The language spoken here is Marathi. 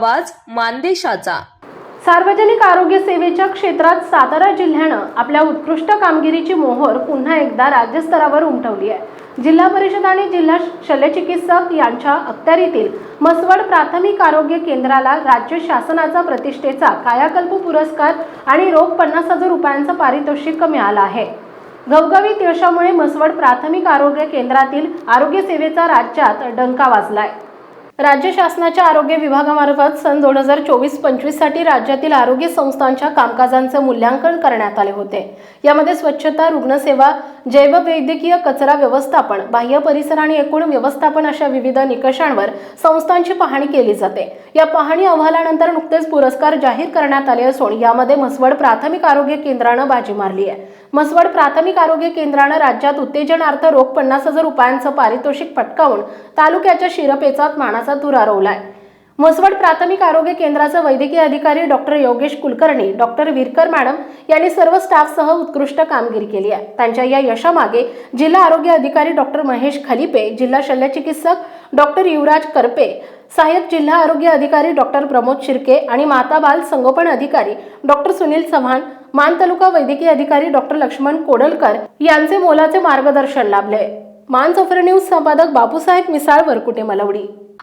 आवाज मानदेशाचा. सार्वजनिक आरोग्य सेवेच्या क्षेत्रात सातारा जिल्ह्यानं आपल्या उत्कृष्ट कामगिरीची मोहोर पुन्हा एकदा राज्यस्तरावर उमटवली आहे. जिल्हा परिषद आणि जिल्हा शल्यचिकित्सक यांच्या अखत्यारीतील मसवड प्राथमिक आरोग्य केंद्राला राज्य शासनाचा प्रतिष्ठेचा कायाकल्प पुरस्कार आणि रोख पन्नास हजार रुपयांचं पारितोषिक मिळालं आहे. घवघवीत यशामुळे मसवड प्राथमिक आरोग्य केंद्रातील आरोग्य सेवेचा राज्यात डंका वाजलाय. राज्य शासनाच्या आरोग्य विभागामार्फत सन दोन हजार चोवीस पंचवीससाठी राज्यातील आरोग्य संस्थांच्या कामकाजांचं मूल्यांकन करण्यात आले होते. यामध्ये स्वच्छता रुग्णसेवा जैववैद्यकीय कचरा व्यवस्थापन बाह्य परिसर आणि एकूण व्यवस्थापन अशा विविध निकषांवर संस्थांची पाहणी केली जाते. या पाहणी अहवालानंतर नुकतेच पुरस्कार जाहीर करण्यात आले असून यामध्ये म्हसवड प्राथमिक आरोग्य केंद्रानं बाजी मारली आहे. म्हसवड प्राथमिक आरोग्य केंद्रानं राज्यात उत्तेजनार्थ रोख पन्नास हजार रुपयांचं पारितोषिक पटकावून तालुक्याच्या शिरपेचात मानाचा धुरा रोवलाय. म्हसवड प्राथमिक आरोग्य केंद्राचे वैद्यकीय अधिकारी doctor Yogesh Kulkarni doctor Virkar madam यांनी सर्व स्टाफसह उत्कृष्ट कामगिरी केली आहे. त्यांच्या या यशामागे जिल्हा आरोग्य अधिकारी डॉक्टर महेश खलिपे जिल्हा शल्यचिकित्सक डॉक्टर युवराज करपे सहाय्यक जिल्हा आरोग्य अधिकारी डॉक्टर प्रमोद शिर्के आणि माता बाल संगोपन अधिकारी डॉक्टर सुनील चव्हाण मान तालुका वैद्यकीय अधिकारी डॉक्टर लक्ष्मण कोडलकर यांचे मोलाचे मार्गदर्शन लाभले. मान चोफर न्यूज संपादक बापूसाहेब मिसाळ वरकुटे मलवडी.